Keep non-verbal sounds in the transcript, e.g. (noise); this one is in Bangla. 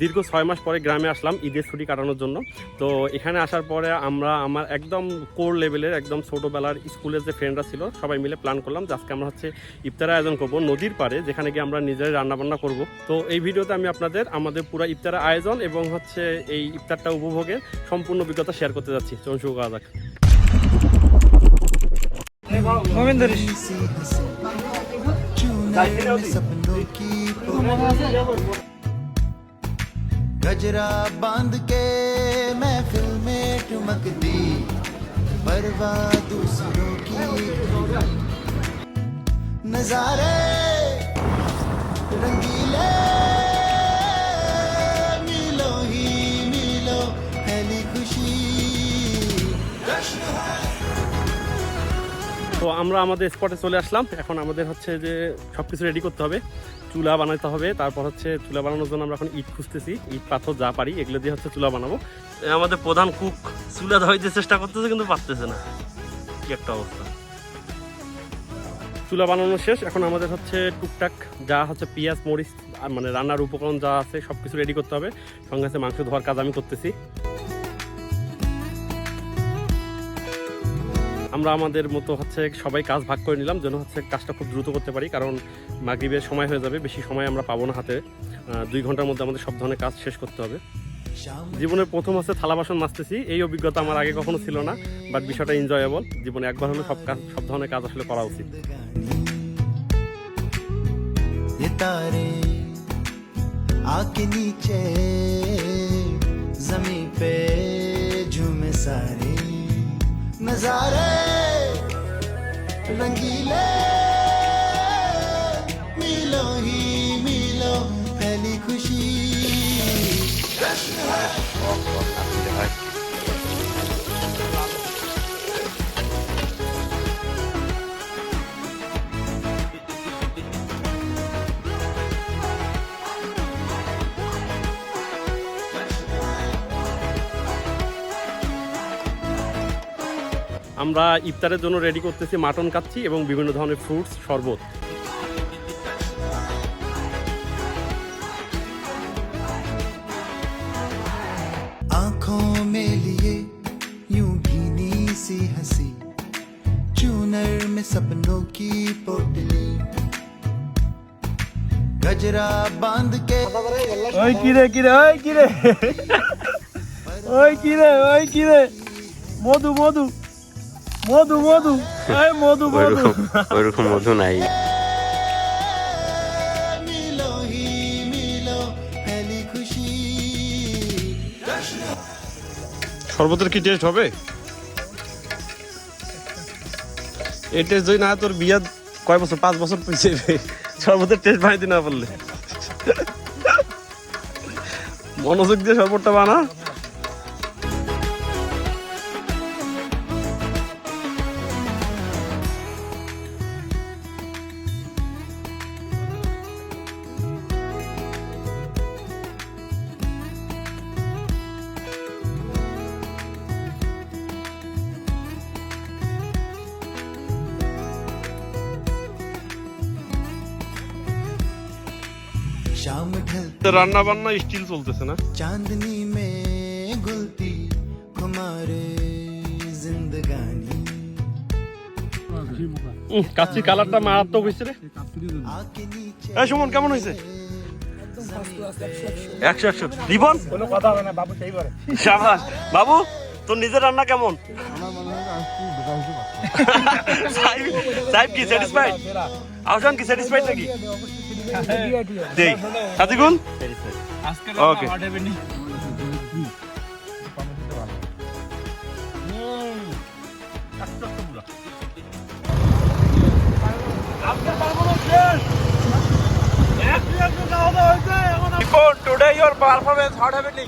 দীর্ঘ ছয় মাস পরে গ্রামে আসলাম ঈদের ছুটি কাটানোর জন্য। তো এখানে আসার পরে আমরা আমার একদম কোর লেভেলের একদম ছোটোবেলার স্কুলের যে ফ্রেন্ডরা ছিল সবাই মিলে প্ল্যান করলাম যে আজকে আমরা হচ্ছে ইফতার আয়োজন করব নদীর পারে যেখানে গিয়ে আমরা নিজেরাই রান্নাবান্না করব। তো এই ভিডিওতে আমি আপনাদের আমাদের পুরো ইফতার আয়োজন এবং হচ্ছে এই ইফতারটা উপভোগের সম্পূর্ণ অভিজ্ঞতা শেয়ার করতে যাচ্ছি। চলুন শুরু করা যাক। गजरा बाँध के महफिल में टुमक दी परवाह दूसरों की नजारे रंगीले তো আমরা আমাদের স্পটে চলে আসলাম। এখন আমাদের হচ্ছে যে সব কিছু রেডি করতে হবে। চুলা বানাতে হবে। তারপর হচ্ছে চুলা বানানোর জন্য আমরা এখন ইট খুঁজতেছি। ইট, পাথর যা পারি, এগুলো দিয়ে হচ্ছে চুলা বানাবো। আমাদের প্রধান কুক চুলা ধরাইতে চেষ্টা করতেছে কিন্তু পারতেছে না। কি একটা অবস্থা। চুলা বানানো শেষ। এখন আমাদের হচ্ছে টুকটাক যা হচ্ছে পেঁয়াজ, মরিচ মানে রান্নার উপকরণ যা আছে সব কিছু রেডি করতে হবে। সঙ্গে আছে মাংস ধোয়ার কাজ আমি করতেছি। আমরা আমাদের মতো হচ্ছে সবাই কাজ ভাগ করে নিলাম যেন হচ্ছে কাজটা খুব দ্রুত করতে পারি কারণ মাগরিবের সময় হয়ে যাবে বেশি সময় আমরা পাবো না হাতে আহ, দুই ঘন্টার মধ্যে আমাদের সব ধরনের কাজ শেষ করতে হবে शाम জীবনের প্রথম হচ্ছে থালা বাসন মাজতেছি এই অভিজ্ঞতা আমার আগে কখনো ছিল না বাট বিষয়টা এনজয়েবল জীবনে একবার হলে সব কাজ সব ধরনের কাজ আসলে করা উচিত ये तारे आके नीचे जमीन पे झूमे सारे नजारे रंगीले मिलो ही मिलो पहली खुशी। আমরা ইফতারের জন্য রেডি করতেছি মাটন কাচ্ছি এবং বিভিন্ন ধরনের ফ্রুটস শরবত आंखों में लिए यूं भीनी सी हंसी चूनर में सपनों की पोटली गजरा बांध के ওই কিরে কিরে ওই কিরে ওই কিরে ওই কিরে মধু মধু (laughs) মধু মধু। মধু মধু। ওইরকম মধু নাই। শরবতের কি টেস্ট হবে? এই টেস্ট যদি না তোর বিয়া কয় বছর? পাঁচ বছর পিছিয়ে শরবতের টেস্ট বানাইতে না বললে। মনোযোগ দিয়ে শরবতটা বানা। তো রান্না বান্না স্টিল চলতেছে না চাঁদনি মে গুলতি হমারে জিন্দগানি কাচ্চি কালারটা মারাত্মক হয়েছে রে। সুমন কেমন হয়েছে? একশো একশো। রিবন কোনো কথা হবে না বাবু সেই বাবু তোর নিজের রান্না কেমন? সাহেব কি স্যাটিসফাইড আহসান কি স্যাটিসফাইড নাকি? দেই। সাদিকুল? আজকে Okay. Today your performance heart হ্যাভেনিং